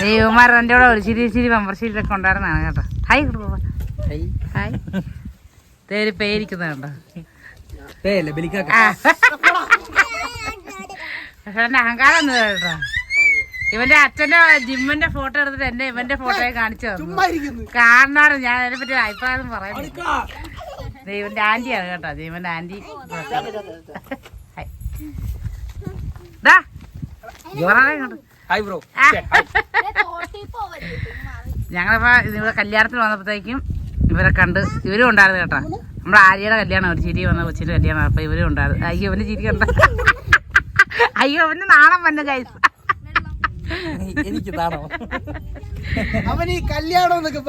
ദൈവമാർ എന്റെ കൂടെ ഒരു ചിരി ചിരി മെമ്പർഷിപ്പിലൊക്കെ ഉണ്ടായിരുന്നാണ് കേട്ടോ. ഹായ് കുടുംബ. ഹായ് തേര് പേരിക്കുന്നത് കണ്ടോ? ആ. പക്ഷെ എന്റെ അഹങ്കാരം ഒന്നും കേട്ടോ? ഇവന്റെ അച്ഛന്റെ ജിമ്മിന്റെ ഫോട്ടോ എടുത്തിട്ട് എന്റെ ഇവന്റെ ഫോട്ടോയെ കാണിച്ചു തന്നു. കാണാറ് ഞാൻ അതിനെ പറ്റി അഭിപ്രായം പറയുന്നത് ദൈവന്റെ ആന്റിയാണ് കേട്ടോ ദൈവന്റെ ആന്റി. ദാ, പറയണേ ഇങ്ങോട്ട്. Hi bro. ഞങ്ങളിപ്പോ ഇവിടെ കല്യാണത്തിന് വന്നപ്പോഴത്തേക്കും ഇവരെ കണ്ട് ഇവരും ഉണ്ടായിരുന്നു കേട്ടോ. നമ്മുടെ ആര്യയുടെ കല്യാണം ഒരു ചിരി വന്ന കൊച്ചിന്റെ കല്യാണം അപ്പൊ ഇവരും ഉണ്ടായിരുന്നു. അയ്യോ അവന് ചിരി കണ്ട അയ്യോ അവന് നാണം വന്നു കൈസ് എനിക്ക് താണോ അവൻ ഈ കല്യാണം എന്നൊക്കെ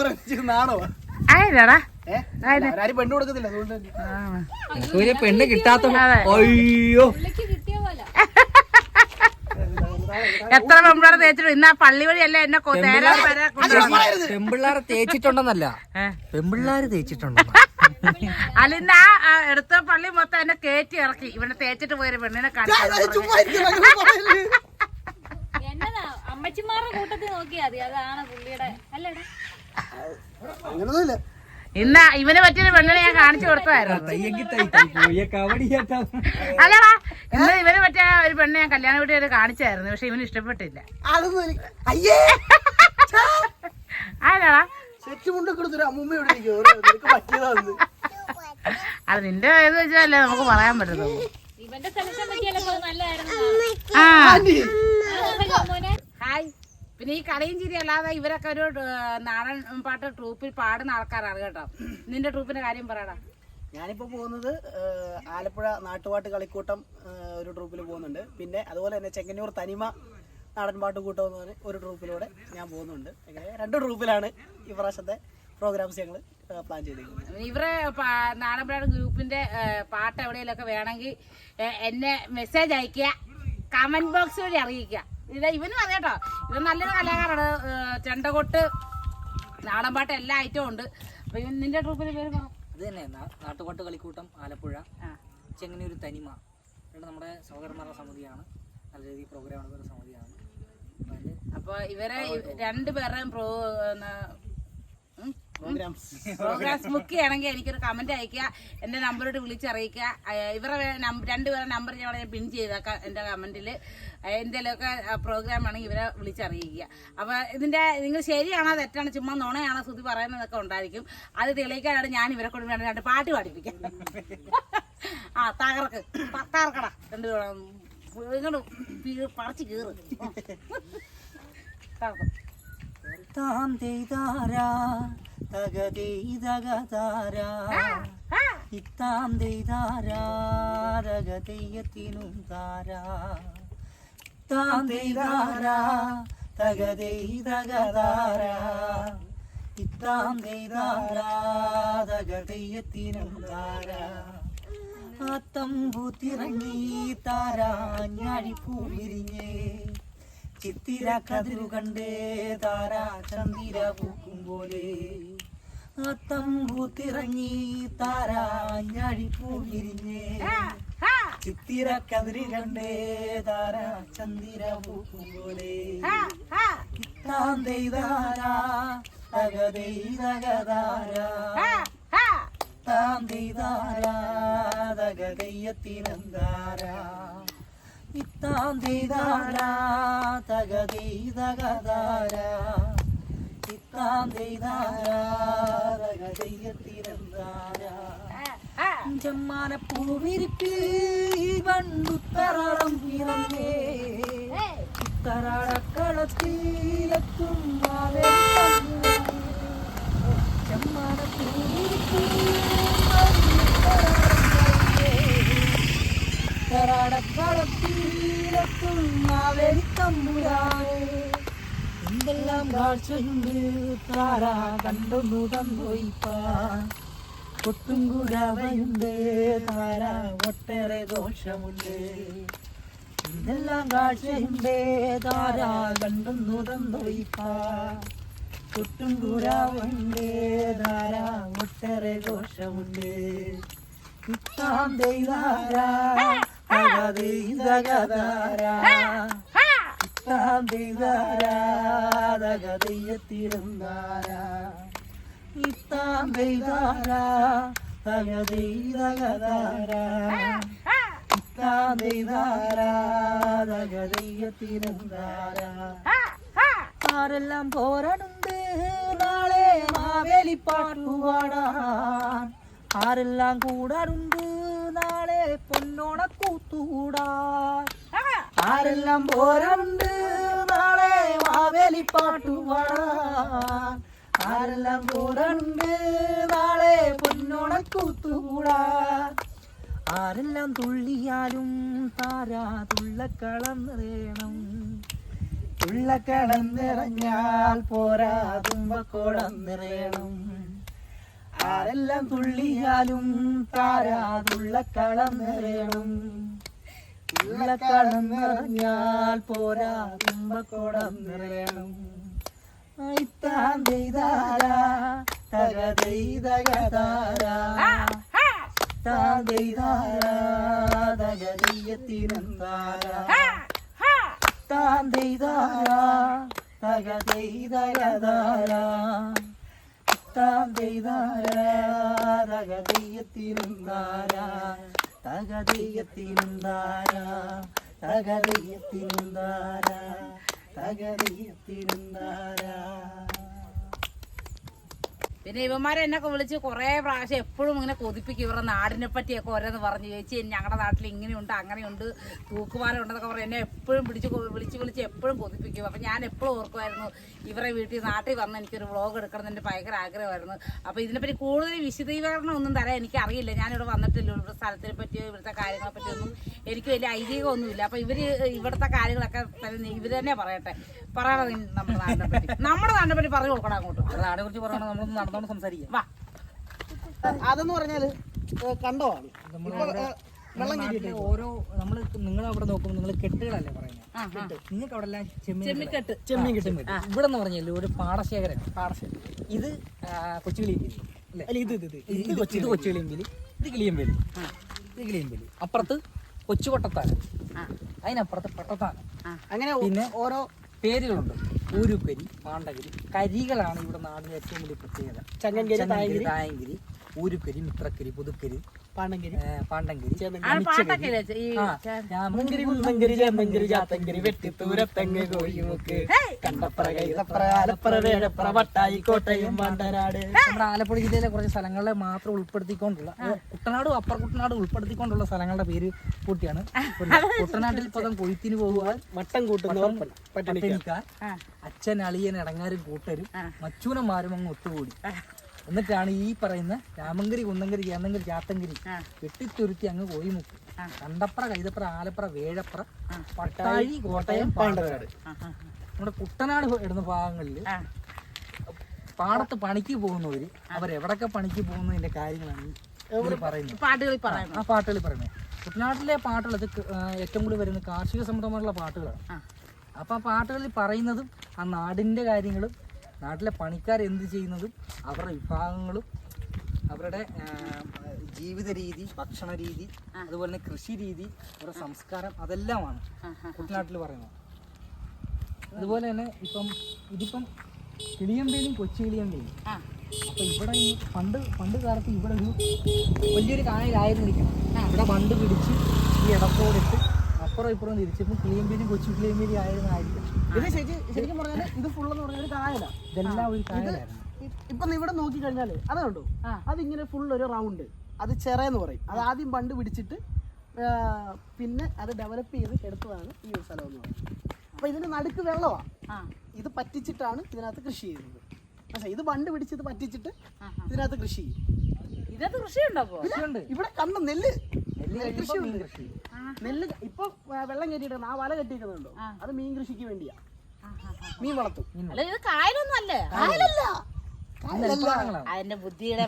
പെണ്ണു കൊടുക്കത്തില്ല. പെണ്ണ് കിട്ടാത്ത അയ്യോ. എത്ര പെമ്പിള്ളാർ തേച്ചിട്ടു ഇന്ന് ആ പള്ളി വഴിയല്ലേ എന്നെ പെമ്പിള്ളാർ തേച്ചിട്ടുണ്ടെന്നല്ല. പെമ്പിള്ളാർ തേച്ചിട്ടുണ്ട് അല്ല ഇന്ന് ആ എടുത്ത പള്ളി മൊത്തം എന്നെ കയറ്റി ഇറക്കി. ഇവിടെ തേച്ചിട്ട് പോയൊരു പെണ്ണിനെ കാണിച്ചു അമ്മച്ചിമാരുടെ കൂട്ടത്തിൽ നോക്കിയാ മതി. അതാണ് പുള്ളിയുടെ അല്ലേടാ. അങ്ങനൊന്നുമില്ല. ഇന്ന് ഇവനെ പറ്റിയൊരു പെണ്ണിനെ ഞാൻ കാണിച്ചു കവടിയാട്ടാ അല്ലടാ ഇന്ന് ഇവനെ പറ്റിയ ഒരു പെണ്ണ് ഞാൻ കല്യാണ വീട്ടിൽ കാണിച്ചായിരുന്നു പക്ഷെ ഇവന് ഇഷ്ടപ്പെട്ടില്ല. ആരാടാ അത് നിന്റെ ഇത് വെച്ചാലേ നമുക്ക് പറയാൻ ആ. അതെന്താ ഹായ്. പിന്നെ ഈ കളിയും ചിരി അല്ലാതെ ഇവരൊക്കെ ഒരു നാടൻ പാട്ട് ട്രൂപ്പിൽ പാടുന്ന ആൾക്കാരാണ് കേട്ടോ. നിന്റെ ട്രൂപ്പിന്റെ കാര്യം പറയടാ. ഞാനിപ്പോ പോകുന്നത് ആലപ്പുഴ നാട്ടുപാട്ട് കളിക്കൂട്ടം ഒരു ട്രൂപ്പിൽ പോകുന്നുണ്ട്. പിന്നെ അതുപോലെ തന്നെ ചെങ്ങന്നൂർ തനിമ നാടൻ പാട്ട് കൂട്ടം എന്ന് പറഞ്ഞ ഒരു ട്രൂപ്പിലൂടെ ഞാൻ പോകുന്നുണ്ട്. അങ്ങനെ രണ്ട് ട്രൂപ്പിലാണ് ഈ പ്രാവശ്യത്തെ പ്രോഗ്രാംസ് ഞങ്ങൾ പ്ലാൻ ചെയ്തിരിക്കുന്നത്. ഇവരെ നാടൻപാട് ഗ്രൂപ്പിന്റെ പാട്ട് എവിടെയെങ്കിലൊക്കെ വേണമെങ്കിൽ എന്നെ മെസ്സേജ് അയക്കുക കമന്റ് ബോക്സ് വഴി അറിയിക്കുക. ഇത് ഇവനും അതെ കേട്ടോ. ഇവൻ നല്ലൊരു കലാകാരാണ്. ചെണ്ടകൊട്ട് നാടൻപാട്ട് എല്ലാ ഐറ്റവും ഉണ്ട്. അപ്പൊ ഇവൻ നിന്റെ ട്രൂപ്പിന്റെ പേര് പറ. അത് തന്നെ നാട്ടുകൊട്ട് നാട്ടുപാട്ട് കളിക്കൂട്ടം ആലപ്പുഴ. ചെങ്ങന്നൂർ തനിമ. ഇവിടെ നമ്മുടെ സഹോദരന്മാരുടെ സമിതിയാണ്. നല്ല രീതിയിൽ പ്രോഗ്രാം നടക്കുന്ന സമിതിയാണ്. അപ്പൊ അതിൽ അപ്പൊ ഇവരെ രണ്ടുപേരുടെയും പ്രോ? പ്രോഗ്രാംസ് ബുക്ക് ചെയ്യണമെങ്കിൽ എനിക്കൊരു കമന്റ് അയക്കുക എന്റെ നമ്പറോട് വിളിച്ചറിയിക്കുക. ഇവരുടെ രണ്ടുപേരുടെ നമ്പർ ഞാൻ പിൻ ചെയ്തേക്കാം എന്റെ കമന്റിൽ എന്തെങ്കിലുമൊക്കെ പ്രോഗ്രാം ആണെങ്കിൽ ഇവരെ വിളിച്ചറിയിക്കുക. അപ്പൊ ഇതിന്റെ നിങ്ങൾ ശരിയാണോ തെറ്റാണോ? ചുമ്മാ നുണയാണോ ശ്രുതി പറയുന്നതൊക്കെ ഉണ്ടായിരിക്കും. അത് തെളിയിക്കാനാണ് ഞാൻ ഇവരെ കൊണ്ട് വേണ്ട രണ്ട് പാട്ട് പാടിപ്പിക്കാം ആ തകർക്ക്. തകർക്കട. രണ്ടുപേരും ഇങ്ങോട്ട് പറിച്ച് കീറ്. തകർക്കും. താം തെയ്താരാ തകതെയ്തകതാരാ ഇത്താം തെയ്താരാ തകതെയ്യത്തിനും താരാ താം തെയ്താരാ തകതെയ്തകതാരാ ഇത്താം തെയ്താരാ തകതെയ്യത്തിനും താരാ ആത്തം തമ്പൂത്തിറങ്ങി താരാ ഞാഴിപ്പൂ വിരിഞ്ഞേ. ചിത്തിര കതിരു കണ്ടേ താരാ ചന്ദിര പൂക്കും പോലെ. ആ തമ്പൂത്തിറങ്ങി താരാ ഞാഴിപ്പൂ വിരിഞ്ഞേ ചിത്തിര കതിരി കണ്ടേ താരാ ചന്ദിര പൂക്കും പോലെ. ഇത്താം തെയ്താരാ തകതെയ്തകതാരാ താം തെയ്താരാ തകതെയ്യത്തിനെന്താരാ ഇത്താം തെയ്താരാ തകതെയ്തകതാരാ ഇത്താം തെയ്താരാ തകതെയ്യത്തിനെന്താരാ ചെമ്മാന പൂവിരിപ്പിൽ വണ്ടുത്തറളം പിറന്നേ ഇത്തറാടക്കളത്തിലെത്തും ചെമ്മാന പൂവിരിപ്പിൽ കരാടക്കളത്തിലെത്തും മാവേലിത്തമ്പുരാനെ എന്തെല്ലാം കാഴ്ചയുണ്ട്? താരാ കണ്ടൊന്നു തന്നോയിപ്പാ ഒട്ടും കൂടാവയുണ്ട്. താര ഒട്ടേറെ ദോഷമുണ്ട്. എന്തെല്ലാം കാഴ്ചയുണ്ട്? താര കണ്ടൊന്നു തന്നോയിപ്പാ ഒട്ടും കൂടാവുണ്ട് താര ഒട്ടേറെ ദോഷമുണ്ട്. ഇത്താം ദൈതാര തകതൈതകതാര ഇത്താം പെയ്താരാതകതയ്യത്തിരുന്നാര ഇത്താം പെയ്താരാ തകതീതകതാര ഇത്താം പെയ്താരാതകതയ്യത്തിരുന്നാര ആരെല്ലാം പോരാടുണ്ട് നാളെ മാവേലി പാട്ടുപാടാൻ ആരെല്ലാം കൂടാറുണ്ട് നാളെ പൊന്നോണ കൂത്തുകൂടാൻ ആരെല്ലാം പോരണ്ട് നാളെ മാവേലി പാട്ടുപാടാൻ ആരെല്ലാം പോരണ്ട് നാളെ പൊന്നോണ കൂത്തുകൂടാൻ ആരെല്ലാം തുള്ളിയാലും താരാ തുള്ളക്കളം നിറയണം. തുള്ളക്കളം നിറഞ്ഞാൽ പോരാ തുമ്പക്കോളം നിറയണം. ആരെല്ലാം തുള്ളിയാലും താരാതുള്ളക്കളം നിറയണം. ഉള്ളക്കളം നിറഞ്ഞാൽ പോരാ കുമ്പക്കോടം നിറയണം. ഐത്താൻ ചെയ്താരാ തകതൈതകതാരാ താൻ ചെയ്താരാ തകതീയത്തിനെന്താരാ താൻ ചെയ്താരാ തകതൈതകതാരാ താൻ ചെയ്താരാ തകതീയത്തിനെന്താരാ തകതീയത്തിനെന്താരാ തകതീയത്തിനെന്താരാ തകതീയത്തിനെന്താരാ പിന്നെ ഇവന്മാരെ എന്നൊക്കെ വിളിച്ച് കുറേ പ്രാവശ്യം എപ്പോഴും ഇങ്ങനെ കൊതിപ്പിക്കും ഇവരുടെ നാടിനെ പറ്റിയൊക്കെ ഓരോന്ന് പറഞ്ഞു ചേച്ചി ഞങ്ങളുടെ നാട്ടിൽ ഇങ്ങനെയുണ്ട് അങ്ങനെയുണ്ട് തൂക്കുപാലം ഉണ്ടെന്നൊക്കെ പറഞ്ഞ് എന്നെ എപ്പോഴും പിടിച്ച് വിളിച്ച് വിളിച്ച് എപ്പോഴും കൊതിപ്പിക്കും. അപ്പം ഞാൻ എപ്പോഴും ഓർക്കുമായിരുന്നു ഇവരെ വീട്ടിൽ നാട്ടിൽ വന്ന് എനിക്കൊരു വ്ളോഗ് എടുക്കണം എന്റെ ഭയങ്കര ആഗ്രഹമായിരുന്നു. അപ്പോൾ ഇതിനെപ്പറ്റി കൂടുതൽ വിശദീകരണം ഒന്നും തരാൻ എനിക്ക് അറിയില്ല ഞാനിവിടെ വന്നിട്ടില്ല. ഇവിടുത്തെ സ്ഥലത്തിനെ പറ്റിയോ ഇവിടുത്തെ കാര്യങ്ങളെ പറ്റിയൊന്നും എനിക്ക് വലിയ ഐതിഹ്യമൊന്നുമില്ല അപ്പോൾ ഇവർ ഇവിടുത്തെ കാര്യങ്ങളൊക്കെ തന്നെ ഇവർ തന്നെ പറയട്ടെ. പറയണം നമ്മുടെ നാടിനെ പറ്റി. നമ്മുടെ നാടിനെ പറ്റി പറഞ്ഞു കൊടുക്കണം അങ്ങോട്ട്. നാടിനെ കുറിച്ച് പറയണം നമ്മളൊന്ന് നടന്നോണ്ട് സംസാരിക്കാം. വാ. അതെന്ന് പറഞ്ഞാൽ കണ്ടോ? വെള്ളം നാട്ടിലെ ഓരോ നമ്മൾ നിങ്ങൾ അവിടെ നോക്കുമ്പോൾ നിങ്ങൾ കെട്ടുകളല്ലേ പറയുന്നത് നിങ്ങൾക്ക് അവിടെ എല്ലാം ചെമ്മീൻ ചെമ്മീൻ കിട്ടും ഇവിടെ എന്ന് പറഞ്ഞാൽ ഒരു പാടശേഖരം പാടശേഖരം ഇത് കൊച്ചുകിളിയമ്പേലി അല്ലേ? ഇത് ഇത് ഇത്. ഇത് കൊച്ചി ഇത് കൊച്ചുകിളിയമ്പേലി ഇത് കിളിയമ്പേലി. ഇത് കിളിയമ്പേലി. അപ്പുറത്ത് കൊച്ചു കൊട്ടത്താനം അതിനപ്പുറത്ത് പട്ടത്താനം. അങ്ങനെ പിന്നെ ഓരോ പേരുകളുണ്ട്. ഊരുക്കരി പാണ്ടകരി കരികളാണ് ഇവിടെ നാടിന് ഏറ്റവും വലിയ പ്രത്യേകത. ചങ്ങൻകരി, ചങ്ങൻകരി തായങ്കരി. ഊരുക്കരി മിത്രക്കരി പുതുക്കരി പാണ്ടങ്കരി. പാണ്ടങ്കരി ചേന്നങ്കരി ചാത്തങ്കരി വെട്ടിത്തൂരത്തങ്ങ് കോഴിമുക്ക്. വട്ടായി കോട്ടയം നമ്മുടെ ആലപ്പുഴ ജില്ലയിലെ കുറച്ച് സ്ഥലങ്ങളെ മാത്രം ഉൾപ്പെടുത്തിക്കൊണ്ടുള്ള കുട്ടനാട് അപ്പർ കുട്ടനാട് ഉൾപ്പെടുത്തിക്കൊണ്ടുള്ള സ്ഥലങ്ങളുടെ പേര് കൂട്ടിയാണ്. കുട്ടനാട്ടിൽ പദം കൊയ്ത്തിന് പോകുവാൻ മട്ടം കൂട്ടുന്നവർ അച്ഛൻ അളിയൻ ഇടങ്ങാരും കൂട്ടരും മച്ചൂനന്മാരും അങ്ങ് ഒത്തുകൂടി. എന്നിട്ടാണ് ഈ പറയുന്ന രാമങ്കരി കുന്നങ്കരി ചേന്നങ്കരി ചാത്തങ്കരി കെട്ടിത്തുരുത്തി അങ്ങ് കോയിമുക്ക് കണ്ടപ്ര കൈതപ്ര ആലപ്ര വേഴപ്ര പട്ടാഴി കോട്ടയം പാണ്ടനാട്. നമ്മുടെ കുട്ടനാട് ഇടുന്ന ഭാഗങ്ങളിൽ പാടത്ത് പണിക്ക് പോകുന്നവര് അവരെവിടൊക്കെ പണിക്ക് പോകുന്നതിന്റെ കാര്യങ്ങളാണ് പറയുന്നത്. പാട്ടുകളിൽ ആ പാട്ടുകളിൽ പറയുന്നത്. കുട്ടനാട്ടിലെ പാട്ടുകൾ ഏറ്റവും കൂടുതൽ വരുന്ന കാർഷിക സംബന്ധമായിട്ടുള്ള പാട്ടുകളാണ്. അപ്പൊ ആ പാട്ടുകളിൽ പറയുന്നതും ആ നാടിന്റെ കാര്യങ്ങളും നാട്ടിലെ പണിക്കാർ എന്ത് ചെയ്യുന്നതും അവരുടെ വിഭാഗങ്ങളും അവരുടെ ജീവിത രീതി ഭക്ഷണ രീതി അതുപോലെ തന്നെ കൃഷി രീതി അവരുടെ സംസ്കാരം അതെല്ലാമാണ് കുട്ടനാട്ടിൽ പറയുന്നത്. അതുപോലെ തന്നെ ഇപ്പം ഇതിപ്പം കിളിയമ്പേലും കൊച്ചു കിളിയമ്പേലും അപ്പൊ ഇവിടെ ഈ പണ്ട് പണ്ട് കാലത്ത് ഇവിടെ ഒരു വലിയൊരു കായലായിരുന്നിരിക്കണം. ഇവിടെ പണ്ട് പിടിച്ച് ഈ ഇടത്തോടിട്ട് അപ്പുറം ഇപ്പുറം തിരിച്ചപ്പോൾ കിളിയമ്പേരി കൊച്ചു കിളിയമ്പേലും ആയിരുന്നായിരിക്കും ഇത് ശരിക്കും ശരിക്കും പറഞ്ഞാൽ ഇത് ഫുൾ എന്ന് പറഞ്ഞാൽ ഒരു കായല. ഇതെല്ലാം ഒരു കായലായിരുന്നു. ഇപ്പൊ ഇവിടെ നോക്കി കഴിഞ്ഞാൽ അത് കണ്ടോ? അതിങ്ങനെ ഫുൾ ഒരു റൗണ്ട് അത് ചെറയെന്ന് പറയും. അത് ആദ്യം പണ്ട് പിടിച്ചിട്ട് പിന്നെ അത് ഡെവലപ്പ് ചെയ്ത് എടുത്തതാണ് ഈ ഒരു സ്ഥലം എന്ന് പറയുന്നത്. അപ്പൊ ഇതിന്റെ നടുക്ക് വെള്ളമാണ് ഇത് പറ്റിച്ചിട്ടാണ് ഇതിനകത്ത് കൃഷി ചെയ്യുന്നത്. പക്ഷേ ഇത് പണ്ട് പിടിച്ച് ഇത് പറ്റിച്ചിട്ട് ഇതിനകത്ത് കൃഷി ചെയ്യും. ഇതിനകത്ത് കൃഷി ഉണ്ടാക്കും ഇവിടെ കണ്ട നെല്ല്? നെല്ല് കഴിയുമ്പോൾ മീൻ കൃഷി നെല്ല് ഇപ്പൊ വെള്ളം കെട്ടിയിട്ടുണ്ട് ആ വല കെട്ടിയിരിക്കുന്നുണ്ടോ. അത് മീൻ കൃഷിക്ക് വേണ്ടിയാ. മീൻ വളർത്തും. അല്ല ഇത് കായലൊന്നും അല്ലേ കായലല്ല. അതിന്റെ ബുദ്ധിയുടെ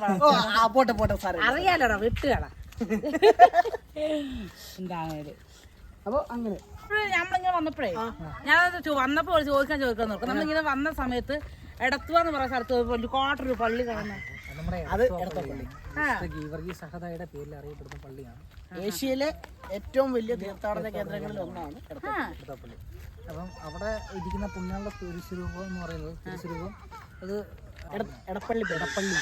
പോട്ടെ പോട്ടെ സാറേ അറിയാലോടാ വിട്ടുകട എന്താണേൽ. അപ്പൊ അങ്ങനെ. നമ്മളിങ്ങനെ വന്നപ്പോഴേ ഞാനത് വന്നപ്പോൾ വന്നപ്പോ ചോദിക്കാൻ ചോദിക്കാൻ നോക്കാം. നമ്മളിങ്ങനെ വന്ന സമയത്ത് എടത്തുവാന്ന് പറയുന്ന സ്ഥലത്ത് ഒരു കോട്ടൊരു പള്ളി കാണുന്നത് അത് സഹദയുടെ പേരിൽ അറിയപ്പെടുന്ന പള്ളിയാണ്. ഏഷ്യയിലെ ഏറ്റവും വലിയ തീർത്ഥാടന കേന്ദ്രങ്ങളിൽ ഒന്നാണ് എടത്തപ്പള്ളി അപ്പം അവിടെ ഇരിക്കുന്ന പുണ്യാളുടെ തിരുസ്വരൂപം എന്ന് പറയുന്നത് തിരുസ്വരൂപം അത് എട- എടപ്പള്ളി എടപ്പള്ളി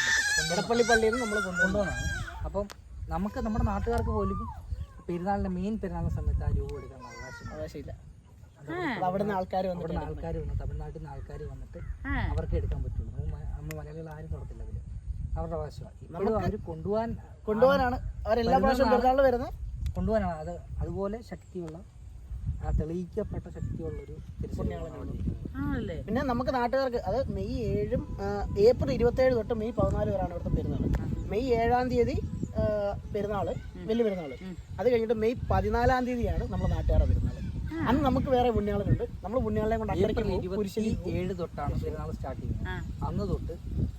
എടപ്പള്ളി പള്ളിയിൽ നിന്ന് നമ്മൾ കൊണ്ടുപോകുന്നതാണ് കൊണ്ടുവന്നാണ് അപ്പം നമുക്ക് നമ്മുടെ നാട്ടുകാർക്ക് പോലും പെരുന്നാളിന്റെ മെയിൻ പെരുന്നാളിന്റെ സമയത്ത് ആ രൂപം എടുക്കാൻ അവകാശം അവകാശമില്ല. അവിടുന്ന് അവിടെ നിന്ന് ആൾക്കാർ വന്നിട്ട് ആൾക്കാർ വന്നു തമിഴ്നാട്ടിൽ നിന്ന് ആൾക്കാർ വന്നിട്ട് അവർക്ക് എടുക്കാൻ പറ്റുള്ളൂ. നമ്മൾ നമ്മൾ മലയാളികൾ ആരും തൊടത്തില്ല അതിൽ അവരുടെ അവകാശമാണ് ഇപ്പോഴും അവർ കൊണ്ടുപോകാൻ കൊണ്ടുപോകാനാണ്. അവരെല്ലാ പ്രാവശ്യം പെരുന്നാളിൽ വരുന്നത്? കൊണ്ടുപോകാനാണ്. അത് അതുപോലെ ശക്തിയുള്ള ആ തെളിയിക്കപ്പെട്ട ശക്തിയുള്ള ഒരു ആണല്ലേ? പിന്നെ നമുക്ക് നാട്ടുകാർക്ക് അത് മെയ് ഏഴും ആ, ഏപ്രിൽ ഇരുപത്തേഴ് തൊട്ട് മെയ് പതിനാല് വരെയാണ് ഇവിടുത്തെ പെരുന്നാൾ മെയ് ഏഴാം തീയതി പെരുന്നാൾ പെരുന്നാൾ വലിയ പെരുന്നാൾ അത് കഴിഞ്ഞിട്ട് മെയ് പതിനാലാം തീയതിയാണ് നമ്മുടെ നാട്ടുകാരുടെ പെരുന്നാൾ അന്ന് നമുക്ക് വേറെ പുണ്യാളുണ്ട് നമ്മൾ പുണ്യാളെ കൊണ്ട് പോകും. ഏഴ് തൊട്ടാണ് പെരുന്നാൾ സ്റ്റാർട്ട് ചെയ്യുന്നത്. അന്ന് തൊട്ട്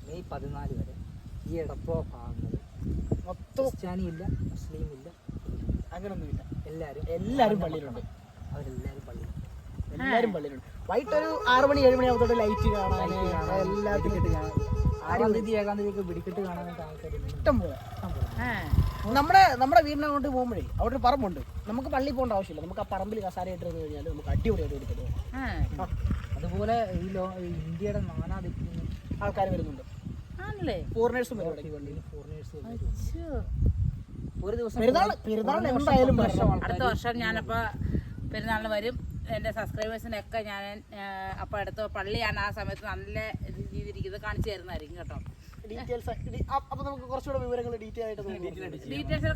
മെയ് പതിനാല് വരെ ഈ എടപ്പോ ഭാഗങ്ങൾ. മൊത്തം ക്രിസ്ത്യാനി ഇല്ല മുസ്ലിം ഇല്ല അങ്ങനൊന്നുമില്ല. എല്ലാരും എല്ലാവരും പള്ളിയിലുണ്ട്. അവരെല്ലാവരും പള്ളിയിലുണ്ട്. എല്ലാരും പള്ളിയിലുണ്ട്. വൈകിട്ട് ഒരു ആറ് മണി ഏഴ് മണി ആവുമ്പോൾ ലൈറ്റ് കാണാൻ എല്ലാത്തിനും കാണാൻ ആരും അതിഥി ഒക്കെ വെടിക്കെട്ട് കാണാനായിട്ട് ആൾക്കാർ ഇഷ്ടം പോലെ. നമ്മുടെ നമ്മുടെ വീടിനെ കൊണ്ട് പോകുമ്പോഴേ അവിടെ ഒരു പറമ്പുണ്ട്. നമുക്ക് പള്ളി പോകേണ്ട ആവശ്യമില്ല. നമുക്ക് ആ പറമ്പിൽ കസാര ഇട്ടിരുന്ന് കഴിഞ്ഞാൽ നമുക്ക് അടിപൊളിയായിട്ട് ആയിട്ട് ആ. അതുപോലെ ഈ ലോ ഇന്ത്യയുടെ നാനാ ദിക്കിൽ ആൾക്കാർ വരുന്നുണ്ട്. ആണല്ലേ ഫോറിനേഴ്സും വരും ഈ പള്ളിയിൽ ഫോറിനേഴ്സ് ശ്ശോ. ഒരു ദിവസം പെരുന്നാൾ പെരുന്നാളിന് എന്തായാലും വരണം അടുത്ത വർഷം ഞാനപ്പോൾ പെരുന്നാളിന് വരും. എന്റെ സബ്സ്ക്രൈബേഴ്സിനൊക്കെ ഞാൻ അപ്പോൾ അടുത്ത പള്ളിയാണ് ആ സമയത്ത് നല്ല രീതിയിൽ ഇരിക്കുന്നത് കാണിച്ചു തരുന്നതായിരിക്കും കേട്ടോ. ഡീറ്റെയിൽസ് അപ്പൊ നമുക്ക് കുറച്ചുകൂടെ വിവരങ്ങൾ ഡീറ്റെയിൽ ആയിട്ട് നമുക്ക് ഡീറ്റെയിൽസ്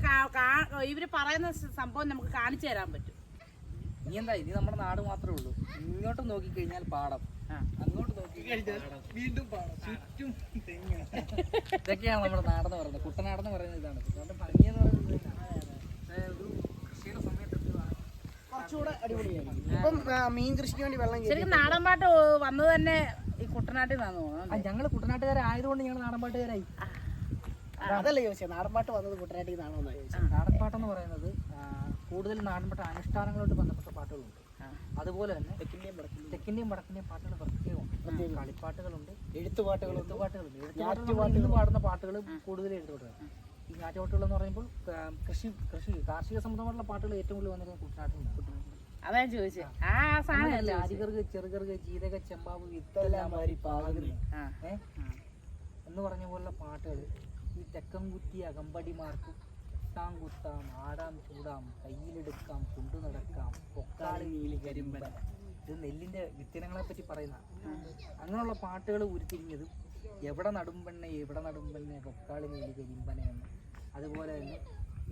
ഇവർ പറയുന്ന സംഭവം നമുക്ക് കാണിച്ചു തരാൻ പറ്റും. ഇനി എന്താ? ഇനി നമ്മുടെ നാട് മാത്രമേ ഉള്ളൂ. ഇങ്ങോട്ട് നോക്കിക്കഴിഞ്ഞാൽ പാടം. അങ്ങോട്ട് നോക്കി. വീണ്ടും പാടം ചുറ്റും തെങ്ങ്. ഇതൊക്കെയാണ് നമ്മുടെ നാടെന്ന് പറയുന്നത്. കുട്ടനാടെന്ന് പറയുന്നത് ഇതാണ്. എന്ന് ഭംഗിയെന്ന് പറയുന്നത് ഒരു കൃഷിയുടെ സമയത്ത്? കുറച്ചുകൂടെ അടിപൊളിയായിരിക്കും. ഇപ്പം മീൻ കൃഷിക്ക് വേണ്ടി വെള്ളം ശരിക്കും നാടൻ പാട്ട് വന്നത് തന്നെ ഈ കുട്ടനാട്ടിൽ നിന്നാണ് തോന്നുന്നത് ഞങ്ങൾ കുട്ടനാട്ടുകാരായതുകൊണ്ട് ഞങ്ങൾ നാടൻ പാട്ടുകാരായി. അതല്ലേ ചോദിച്ചത് നാടൻപാട്ട് വന്നത് കുട്ടനാട്ടിൽ നിന്നാണോ എന്നാ ചോദിച്ചത് നാടൻ പാട്ടെന്ന് പറയുന്നത് കൂടുതൽ നാടൻപാട്ട് അനുഷ്ഠാനങ്ങളോട് ബന്ധപ്പെട്ട പാട്ടുകളുണ്ട്. അതുപോലെ തന്നെ തെക്കിന്റെയും വടക്കിന്റെയും പാട്ടുകൾ പ്രത്യേകമുണ്ട് കളിപ്പാട്ടുകളുണ്ട്. എഴുത്തുപാട്ടുകൾ എഴുത്തുപാട്ടുകളുണ്ട്. എഴുത്തുപാട്ടുകൾ ഇന്ന് പാടുന്ന പാട്ടുകൾ കൂടുതൽ എഴുത്തുപാട്ടുകൾ ഈ ഞാറ്റുപാട്ടുകൾ എന്ന് പറയുമ്പോൾ കൃഷി കൃഷി കാർഷിക സംബന്ധമായിട്ടുള്ള പാട്ടുകൾ ഏറ്റവും കൂടുതൽ വന്നിരുന്നത് കുട്ടനാട്ടിലുണ്ട് അതാ ഞാൻ ആ. അരികർക്ക് ചെറുകർക്ക് ജീരക ചെമ്പാവ് വിത്തെല്ലാം മാതിരി പാകുന്നു എന്ന് പറഞ്ഞ പോലുള്ള പാട്ടുകൾ ഈ തെക്കൻകുത്തി അകമ്പടിമാർക്ക് കുത്താം ആടാം ചൂടാം കയ്യിലെടുക്കാം കൊണ്ടു നടക്കാം പൊക്കാളി നീലി കരിമ്പൻ. ഇത് നെല്ലിന്റെ വിത്തിനങ്ങളെ പറ്റി പറയുന്ന. അങ്ങനെയുള്ള പാട്ടുകൾ ഉരുത്തിരിഞ്ഞത് എവിടെ നടും പെണ്ണെ എവിടെ നടും പെണ്ണെ പൊക്കാളി നീലി കരിമ്പനെ എന്ന്. അതുപോലെ തന്നെ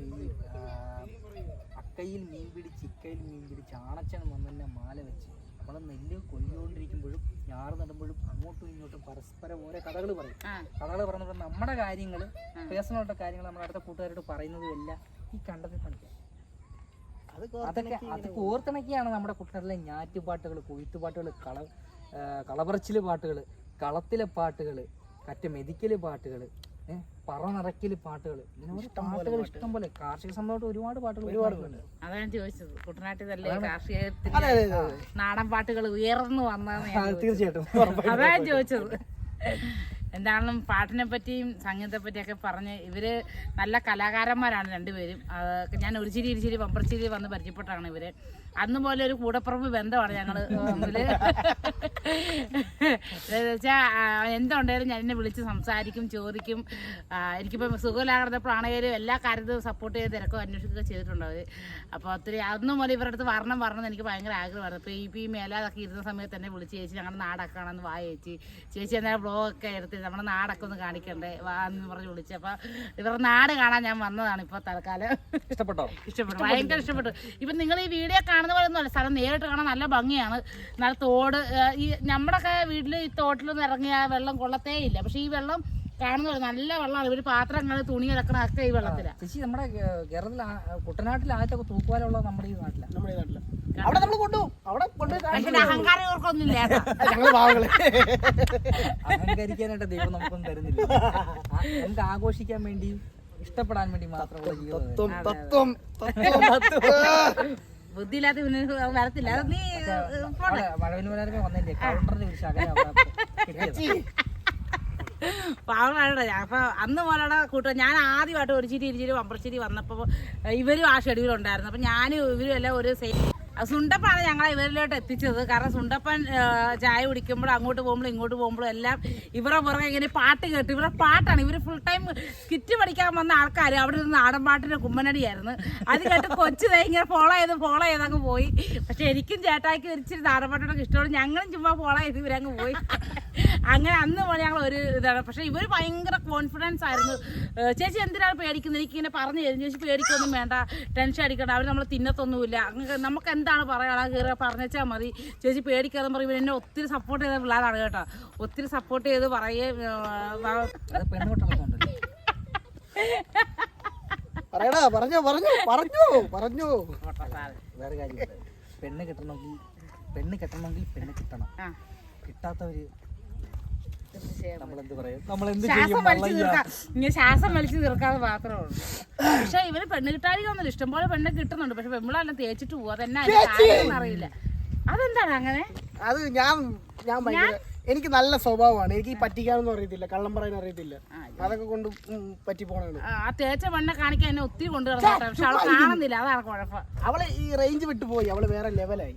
ഈ അക്കയിൽ മീൻ പിടിച്ച് ഇക്കയിൽ മീൻ പിടിച്ച് ആണച്ചൻ വന്നെ മാല വെച്ച്. നമ്മൾ നെല്ല് നടുമ്പോഴും അങ്ങോട്ടും ഇങ്ങോട്ടും പരസ്പരം ഓരോ കഥകൾ പറയും. കഥകൾ പറഞ്ഞപ്പോൾ നമ്മുടെ കാര്യങ്ങൾ പേഴ്സണലായിട്ട് കാര്യങ്ങൾ നമ്മുടെ അടുത്ത കൂട്ടുകാരോട് പറയുന്നതും എല്ലാം ഈ കണ്ടത്തിൽ കാണിക്കാം അത് അതൊക്കെ അതൊക്കെ കോർത്തിണക്കിയാണ് നമ്മുടെ കുട്ടനാട്ടിലെ ഞാറ്റുപാട്ടുകൾ കൊയ്ത്തുപാട്ടുകൾ കള കളപറച്ചിൽ പാട്ടുകൾ കളത്തിലെ പാട്ടുകൾ കറ്റ മെതിക്കൽ പാട്ടുകൾ പറ നിറയ്ക്കൽ പാട്ടുകൾ പാട്ടുകൾ ഇഷ്ടം പോലെ കാർഷിക സംബന്ധമായിട്ട് ഒരുപാട് പാട്ടുകൾ ഒരുപാടുണ്ട് അതാ അതാണ് ചോദിച്ചത്. കുട്ടനാട്ടിൽ തന്നെ കാർഷികത്തിൽ അതെ അതെ അതെ. നാടൻ പാട്ടുകൾ ഉയർന്നു ചോദിച്ചത്. തീർച്ചയായിട്ടും. അതാണ് ചോദിച്ചത്. എന്താണെങ്കിലും പാട്ടിനെ പറ്റിയും സംഗീതത്തെ പറ്റിയൊക്കെ പറഞ്ഞ് ഇവർ നല്ല കലാകാരന്മാരാണ് രണ്ടുപേരും. ഞാൻ ഒരു ചിരി ഇരിച്ചിരി പമ്പർച്ചിരി വന്ന് പരിചയപ്പെട്ടാണ് ഇവർ. അന്ന് പോലെ ഒരു കൂടപ്പുറപ്പ് ബന്ധമാണ് ഞങ്ങൾ വെച്ചാൽ എന്തുണ്ടായാലും ഞാൻ എന്നെ വിളിച്ച് സംസാരിക്കും ചോദിക്കും. എനിക്കിപ്പം എനിക്കിപ്പോൾ സുഖമില്ലാത്തപ്പോഴാണെങ്കിലും എല്ലാ കാര്യത്തിലും സപ്പോർട്ട് ചെയ്ത് തിരക്കോ അന്വേഷിക്കുകയൊക്കെ ചെയ്തിട്ടുണ്ട് അവർ അപ്പോൾ ഒത്തിരി അന്നും പോലെ ഇവരുടെ അടുത്ത് വരണം വരണം എനിക്ക് ഭയങ്കര ആഗ്രഹമായിരുന്നു. ഇപ്പോൾ ഈ പി മേലാതൊക്കെ ഇരുന്ന സമയത്ത് തന്നെ വിളിച്ച് ചേച്ചി ഞങ്ങളുടെ നാടൊക്കെ ആണെന്ന് വാ ചേച്ചി ചേച്ചി എന്നാൽ ബ്ലോഗൊക്കെ എടുത്ത് നമ്മുടെ നാടൊക്കെ ഒന്ന് കാണിക്കണ്ടേ? വാ എന്ന് പറഞ്ഞ് വിളിച്ചു. അപ്പൊ ഇവരുടെ നാട് കാണാൻ ഞാൻ വന്നതാണ് ഇപ്പോൾ തൽക്കാലം. ഇഷ്ടപ്പെട്ടോ? ഇഷ്ടപ്പെട്ടു. ഭയങ്കര ഇഷ്ടപ്പെട്ടു. ഇപ്പം നിങ്ങൾ ഈ വീഡിയോ കാണുന്ന പോലെ ഒന്നുമല്ല. സ്ഥലം നേരിട്ട് കാണാൻ നല്ല ഭംഗിയാണ്. നല്ല തോട് ഈ നമ്മുടെയൊക്കെ വീട്ടിൽ ഈ തോട്ടിലൊന്നും ഇറങ്ങിയ വെള്ളം കൊള്ളത്തേ ഇല്ല. പക്ഷെ ഈ വെള്ളം കാണുന്ന പോലെ നല്ല വെള്ളമാണ്. ഇവർ പാത്രങ്ങൾ തുണി ഇറക്കണതൊക്കെ ഈ വെള്ളത്തിലാണ് ചേച്ചി നമ്മുടെ കേരളത്തിൽ കുട്ടനാട്ടിൽ ആദ്യത്തെ തൂക്കുവാലുള്ള നമ്മുടെ ഈ നാട്ടിലാണ് നമ്മുടെ ഈ നാട്ടിൽ. അവിടെ നമ്മൾ കൊണ്ടു അവിടെ കൊണ്ടുപോയി അഹങ്കാരം. ഞങ്ങൾ പാവങ്ങൾ. അഹങ്കരിക്കാനായിട്ട് ദൈവം നമുക്കൊന്നും തരുന്നില്ല. നമുക്ക് ആഘോഷിക്കാൻ വേണ്ടി ഇഷ്ടപ്പെടാൻ വേണ്ടി മാത്രമുള്ള ജീവിതം തത്വം തത്വം തത്വം ബുദ്ധിയില്ലാത്ത വരത്തില്ല. നീ വന്നില്ലേ? കൗണ്ടറിന്റെ ഒരു ശകലം അപ്പൊ അന്ന് പോലെ കൂട്ടം ഞാൻ ആദ്യമായിട്ട് ഒരു ചിരി ഇരിച്ചിരി വമ്പർച്ചിരി വന്നപ്പോൾ ഇവരും ആ ഷെഡ്യൂൾ ഉണ്ടായിരുന്നു. അപ്പൊ ഞാനും ഇവരും എല്ലാം ഒരു സെയിം സുണ്ടപ്പാണ് ഞങ്ങളെ ഇവരിലോട്ട് എത്തിച്ചത്. കാരണം സുണ്ടപ്പൻ ചായ കുടിക്കുമ്പോഴും അങ്ങോട്ട് പോകുമ്പോഴും ഇങ്ങോട്ട് പോകുമ്പോഴും എല്ലാം ഇവരെ പുറകെ ഇങ്ങനെ പാട്ട് കേട്ട്. ഇവരുടെ പാട്ടാണ്. ഇവർ ഫുൾ ടൈം കിറ്റ് പഠിക്കാൻ വന്ന ആൾക്കാർ അവിടെ നിന്ന് നാടൻ പാട്ടിന്റെ കുമ്മനടിയായിരുന്നു. അത് കേട്ട് കൊച്ചു ദേ ഇങ്ങനെ ഫോളോ ചെയ്ത് ഫോളോ ചെയ്തങ്ങ് പോയി. പക്ഷെ എനിക്കും ചേട്ടായിക്കും ഇച്ചിരി നാടൻ പാട്ടോടൊക്കെ ഇഷ്ടമാണ്. ഞങ്ങളും ചുമ്മാ ഫോളോ ചെയ്ത് ഇവരങ്ങ് പോയി. അങ്ങനെ അന്ന് പോലെ ഞങ്ങൾ ഒരു ഇതാണ്. പക്ഷെ ഇവർ ഭയങ്കര കോൺഫിഡൻസ് ആയിരുന്നു. ചേച്ചി എന്തിനാണ് പേടിക്കുന്നത്? എനിക്ക് ഇങ്ങനെ പറഞ്ഞു തരും. ചേച്ചി പേടിക്കൊന്നും വേണ്ട. ടെൻഷൻ അടിക്കണ്ട. അവർ നമ്മൾ തിന്നത്തൊന്നുമില്ല. അങ്ങനെ നമുക്ക് എന്താണ് പറയാനുള്ള കയറി പറഞ്ഞാൽ മതി. ചേച്ചി പേടിക്കാതെ പറയും. എന്നെ ഒത്തിരി സപ്പോർട്ട് ചെയ്ത പിള്ളേരാണ് കേട്ടോ. ഒത്തിരി സപ്പോർട്ട് ചെയ്ത് അത് പറയടാ പറഞ്ഞോ പറഞ്ഞോ പറഞ്ഞോ പറഞ്ഞോ. വേറെ കാര്യം പെണ്ണ് കിട്ടണമെങ്കിൽ പെണ്ണ് കിട്ടണമെങ്കിൽ പെണ്ണ് കിട്ടണം. ആ. കിട്ടാത്തവര് പറയും ശ്വാസം ചെയ്യും? വലിച്ചു തീർക്കാം. ഇങ്ങനെ ശ്വാസം വലിച്ചു തീർക്കാതെ മാത്രമേ ഉള്ളൂ. പക്ഷെ ഇവർ പെണ്ണ് കിട്ടാതിരിക്കൊന്നുമില്ല ഇഷ്ടംപോലെ പെണ്ണ് കിട്ടുന്നുണ്ട്. പക്ഷെ പെമ്പിളെല്ലാം തേച്ചിട്ട് പോവാ. അതെന്നാ അതിന്റെ അറിയില്ല അതെന്താണ് അങ്ങനെ? അത് ഞാൻ ഞാൻ എനിക്ക് നല്ല സ്വഭാവമാണ്. എനിക്ക് ഈ പറ്റിക്കാനൊന്നും അറിയത്തില്ല. കള്ളം പറയാൻ അറിയത്തില്ല. അതൊക്കെ കൊണ്ട് പറ്റി പോണാണ് ആ തേച്ച വണ്ണ കാണിക്കാൻ എന്നെ ഒത്തിരി കൊണ്ടു പക്ഷെ അവൾ കാണുന്നില്ല. അതാണ് കുഴപ്പം. അവൾ ഈ റേഞ്ച് വിട്ടു പോയി അവൾ വേറെ ലെവലായി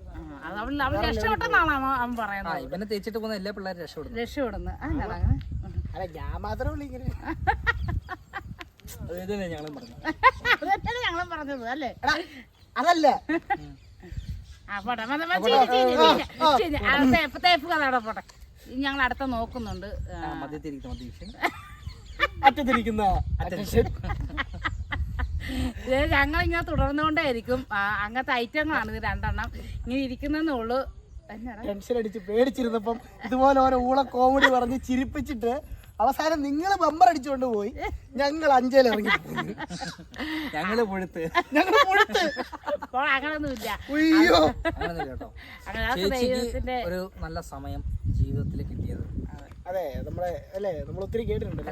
ഇവനെ തേച്ചിട്ട് പോകുന്ന എല്ലാ പിള്ളേരും രക്ഷപ്പെടുന്നു. രക്ഷപ്പെടുന്നു. അല്ല ഞാൻ മാത്രമേ ഉള്ളൂ ഇങ്ങനെ. അത് ഞങ്ങളും പറഞ്ഞു ഞങ്ങളും പറഞ്ഞത് അല്ലേ? അതല്ല. ആ പോട്ടെ. പോട്ടെ. ഞങ്ങൾ അടുത്ത നോക്കുന്നുണ്ട് ഞങ്ങൾ അറ്റത്തിരിക്കുന്ന ഞങ്ങളിങ്ങനെ തുടർന്നുകൊണ്ടേയിരിക്കും. അങ്ങനത്തെ ഐറ്റങ്ങളാണ് ഇത് രണ്ടെണ്ണം. ഇങ്ങനെ ഇരിക്കുന്നേ ഉള്ളൂ. എന്നാടാ? ടെൻഷൻ അടിച്ച് പേടിച്ചിരുന്നപ്പം ഇതുപോലെ ഓരോ ഊള കോമഡി പറഞ്ഞ് ചിരിപ്പിച്ചിട്ട് അവസാനം നിങ്ങൾ ബമ്പർ അടിച്ചുകൊണ്ട് പോയി. ഞങ്ങൾ അഞ്ചേൽ ഇറങ്ങി ഞങ്ങൾ പൊഴുത്ത്. ഞങ്ങൾ പൊഴുത്ത്. അങ്ങനൊന്നുമില്ല. ഒരു നല്ല സമയം ജീവിതത്തിൽ അതെ നമ്മളെ അല്ലേ നമ്മൾ ഒത്തിരി കേട്ടിട്ടുണ്ട്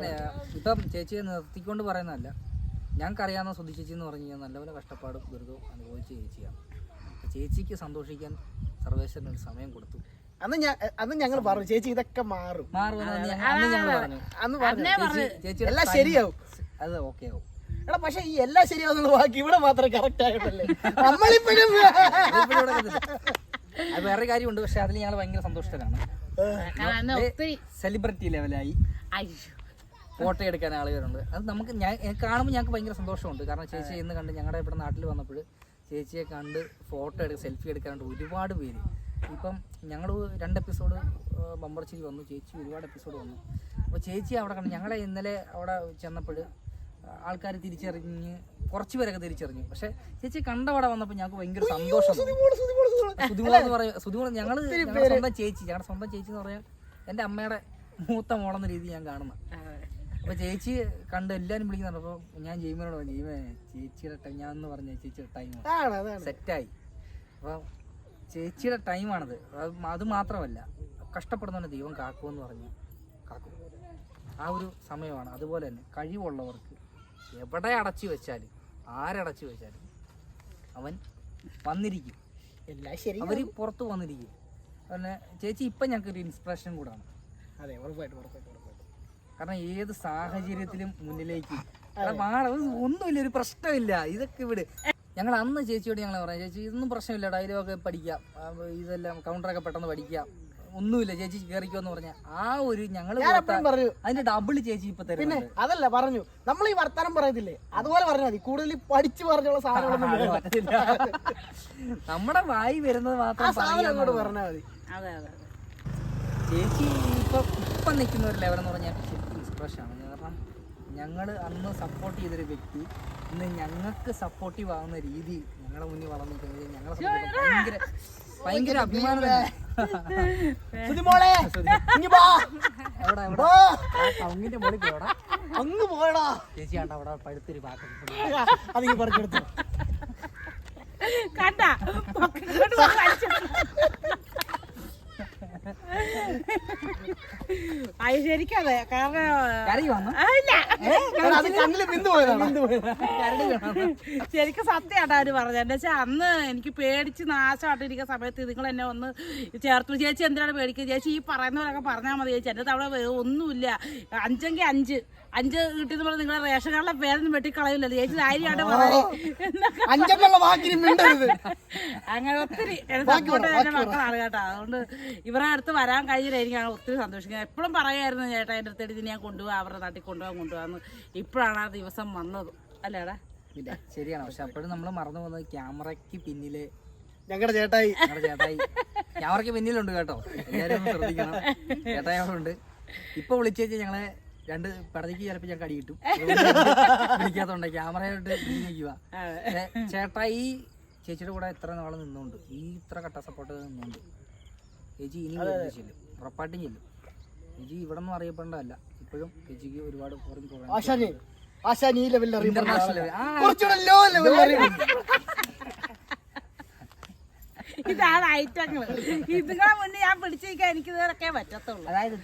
ഇപ്പം ചേച്ചിയെ നിർത്തിക്കൊണ്ട് പറയുന്നതല്ല. ഞങ്ങൾക്കറിയാവുന്ന സുധി ചേച്ചി എന്ന് പറഞ്ഞു കഴിഞ്ഞാൽ നല്ലപോലെ കഷ്ടപ്പാടും ദുരിതവും അനുഭവിച്ച ചേച്ചിയാണ്. ചേച്ചിക്ക് സന്തോഷിക്കാൻ സർവേശ്വരൻ ഒരു സമയം കൊടുത്തു. അന്ന് ഞാൻ അന്ന് ഞങ്ങൾ പറഞ്ഞു ചേച്ചി ഇതൊക്കെ മാറും. മാറും അന്ന് ഞങ്ങ- ഞങ്ങൾ പറഞ്ഞു. അന്ന് പറഞ്ഞു. ചേച്ചി എല്ലാം ശരിയാവും. അത് ഓക്കെ ആവും. എടാ പക്ഷെ ഈ എല്ലാം ശരിയാവുന്ന ബാക്കി ഇവിടെ മാത്രം കറക്റ്റ് ആയിട്ടല്ലേ? നമ്മളിപ്പോഴും. അത് വേറെ കാര്യമുണ്ട് പക്ഷെ അതിൽ ഞങ്ങൾ ഭയങ്കര സന്തോഷത്തിലാണ് സെലിബ്രിറ്റി ലെവലായി ഫോട്ടോ എടുക്കാൻ ആളുകളുണ്ട്. അത് നമുക്ക് ഞാൻ കാണുമ്പോൾ ഞങ്ങൾക്ക് ഭയങ്കര സന്തോഷമുണ്ട്. കാരണം ചേച്ചി ഇന്ന് കണ്ട് ഞങ്ങളുടെ ഇവിടെ നാട്ടിൽ വന്നപ്പോൾ ചേച്ചിയെ കണ്ട് ഫോട്ടോ എടുക്കുക സെൽഫി എടുക്കാനായിട്ട് ഒരുപാട് പേര്. ഇപ്പം ഞങ്ങൾ രണ്ട് എപ്പിസോഡ് ബമ്പർ ചേച്ചി വന്നു. ചേച്ചി ഒരുപാട് എപ്പിസോഡ് വന്നു. അപ്പോൾ ചേച്ചി അവിടെ കണ്ട് ഞങ്ങളെ ഇന്നലെ അവിടെ ചെന്നപ്പോൾ ആൾക്കാർ തിരിച്ചറിഞ്ഞ് കുറച്ച് പേരൊക്കെ തിരിച്ചറിഞ്ഞു. പക്ഷെ ചേച്ചി കണ്ടവിടെ വന്നപ്പോൾ ഞങ്ങൾക്ക് ഭയങ്കര സന്തോഷം. സുധിമോൾ എന്ന് പറയും ഞങ്ങൾ ഞങ്ങളുടെ സ്വന്തം ചേച്ചി ഞങ്ങളുടെ സ്വന്തം ചേച്ചി എന്ന് പറയാൻ എന്റെ അമ്മയുടെ മൂത്ത മോളെന്ന രീതി ഞാൻ കാണുന്നു. അപ്പൊ ചേച്ചി കണ്ട് എല്ലാരും വിളിക്കുന്നുണ്ട്. അപ്പൊ ഞാൻ ജെയ്മനോട് പറഞ്ഞു ജെയ്മേ ചേച്ചിയുടെ ടൈം ഞാൻ എന്ന് പറഞ്ഞ ചേച്ചിയുടെ ടൈം സെറ്റായി. അപ്പൊ ചേച്ചിയുടെ ടൈമാണത് അത് അത് മാത്രമല്ല കഷ്ടപ്പെടുന്നവനെ ദൈവം കാക്കുമെന്ന് പറഞ്ഞു കാക്കും. ആ ഒരു സമയമാണ്. അതുപോലെ തന്നെ കഴിവുള്ളവർക്ക് എവിടെ അടച്ചു വെച്ചാലും ആരടച്ചു വെച്ചാലും അവൻ വന്നിരിക്കും. എല്ലാം ശരി അവർ പുറത്ത് വന്നിരിക്കും. അതുപോലെ ചേച്ചി ഇപ്പം ഞങ്ങൾക്കൊരു ഇൻസ്പിറേഷൻ കൂടാണ്. അതെ ഉറപ്പായിട്ടും ഉറപ്പായിട്ടും ഉറപ്പായിട്ടും. കാരണം ഏത് സാഹചര്യത്തിലും മുന്നിലേക്ക്. ഒന്നുമില്ല ഒരു പ്രശ്നമില്ല. ഇതൊക്കെ ഇവിടെ. ഞങ്ങൾ അന്ന് ചേച്ചിയോട് ഞങ്ങൾ പറയാം ചേച്ചി ഇതൊന്നും പ്രശ്നമില്ല ഡയലോഗ് പഠിക്കാം. ഇതെല്ലാം കൗണ്ടറൊക്കെ പെട്ടെന്ന് പഠിക്കാം. ഒന്നുമില്ല ചേച്ചി കയറിക്കോന്ന് പറഞ്ഞ. ആ ഒരു ഞങ്ങൾ പറഞ്ഞു. അതിന്റെ ഡബിൾ ചേച്ചി ഇപ്പൊ പിന്നെ തരുന്നുണ്ട് അതല്ല പറഞ്ഞു. നമ്മൾ ഈ വർത്തമാനം പറയത്തില്ലേ? അതുപോലെ പറഞ്ഞാൽ മതി. കൂടുതൽ പഠിച്ചു പറഞ്ഞുള്ള സാധനങ്ങളൊന്നും. പറ്റത്തില്ല. നമ്മുടെ വായി വരുന്നത് മാത്രം സാധനം അങ്ങോട്ട് പറഞ്ഞാൽ മതി. അതെ അതെ. ചേച്ചി ഇപ്പൊ ഇപ്പൊ നിൽക്കുന്ന ഒരു ലെവൽ എന്ന് പറഞ്ഞാൽ ശരിക്കും ഇൻസ്പിറേഷൻ ആണ്. കാരണം ഞങ്ങൾ അന്ന് സപ്പോർട്ട് ചെയ്തൊരു വ്യക്തി ഇന്ന് ഞങ്ങൾക്ക് സപ്പോർട്ടീവ് ആവുന്ന രീതി ഞങ്ങളെ മുന്നിൽ വളർന്നു നിൽക്കുന്നത് ഞങ്ങളെ ഭയങ്കര ഭയങ്കര അഭിമാനം മുകളിൽ പോടാ അങ്ങ് പോയടാ. ചേച്ചി അവിടെ പഴുത്തൊരു പാട്ട് അത് ഈ പറഞ്ഞെടുത്തു കണ്ട. വന്ന് വലിച്ചു. അത് ശരിക്കും അതെ. കാരണം ശരിക്കും സത്യമാട്ടോ അവർ പറഞ്ഞത്. എന്താ വെച്ചാൽ അന്ന് എനിക്ക് പേടിച്ച് നാശമായിട്ടിരിക്കുന്ന സമയത്ത് നിങ്ങൾ എന്നെ ഒന്ന് ചേർത്തു. ചേച്ചി എന്തിനാണ് പേടിക്കുക? ചേച്ചി ഈ പറയുന്നവരൊക്കെ പറഞ്ഞാൽ മതി ചേച്ചി. എന്റെ തവണ ഒന്നുമില്ല. അഞ്ചെങ്കിൽ അഞ്ച്. അഞ്ച് കിട്ടിയെന്ന് പറഞ്ഞാൽ നിങ്ങളെ റേഷൻ കാർഡിലെ പേരൊന്നും വെട്ടിക്കളയില്ലല്ലോ. ചേച്ചി മിണ്ടരുത്. അങ്ങനെ ഒത്തിരി സപ്പോർട്ട് എന്റെ മക്കളാണ് കേട്ടോ. അതുകൊണ്ട് ഇവരുടെ അടുത്ത് വരാൻ കഴിഞ്ഞില്ല എനിക്ക് അങ്ങനെ ഒത്തിരി സന്തോഷിക്കുന്നത്. എപ്പോഴും പറയായിരുന്നു ചേട്ടാ എന്റെ അടുത്ത് ഇതിനെ ഞാൻ കൊണ്ടുപോകാം അവരുടെ നാട്ടിൽ കൊണ്ടുപോകാൻ കൊണ്ടുപോകാന്ന് ഇപ്പോഴാണ് ആ ദിവസം വന്നത്. അല്ലേടാ പിന്നെ ശരിയാണ്. പക്ഷെ അപ്പോഴും നമ്മൾ മറന്നു പോകുന്നത് ക്യാമറയ്ക്ക് പിന്നിൽ ഞങ്ങളുടെ ചേട്ടായി. ഞങ്ങളുടെ ചേട്ടായി. ക്യാമറയ്ക്ക് പിന്നിലുണ്ട് കേട്ടോ. എല്ലാവരും ശ്രദ്ധിക്കണം. ചേട്ടായി അവിടെ ഉണ്ട്. ഇപ്പൊ വിളിച്ചു ഞങ്ങളെ രണ്ട് പടതിക്ക് ചിലപ്പോൾ ഞങ്ങൾക്ക് അടി കിട്ടും. വിളിക്കാത്തോണ്ട് ക്യാമറയായിട്ട് നിൽക്കുക ചേട്ടായി ചേച്ചിയുടെ കൂടെ എത്ര നാളെ നിന്നുണ്ട്? ഈ ഇത്ര കട്ട സപ്പോർട്ട് നിന്നുകൊണ്ട് ചേച്ചി ഇനി ചെല്ലും. ഉറപ്പായിട്ടും ചെല്ലും. ചേച്ചി ഇവിടെ ഒന്നും അറിയപ്പെടേണ്ടതല്ല. ഇപ്പോഴും ചേച്ചിക്ക് ഒരുപാട് ഫോറിൻ പ്രോഗ്രാം ആശാനെ ആശാൻ ഈ ലെവലിൽ ഇന്റർനാഷണൽ ആളാണ്. കുറച്ചുകൂടെ ലോ ലെവലിൽ അറിയപ്പെടും ഇതാണ് ഐറ്റങ്ങൾ ഇതുങ്ങളെ മുന്നേ ഞാൻ പിടിച്ചിരിക്കാൻ എനിക്ക് ഇതൊക്കെ പറ്റത്തുള്ളൂ. അതായത്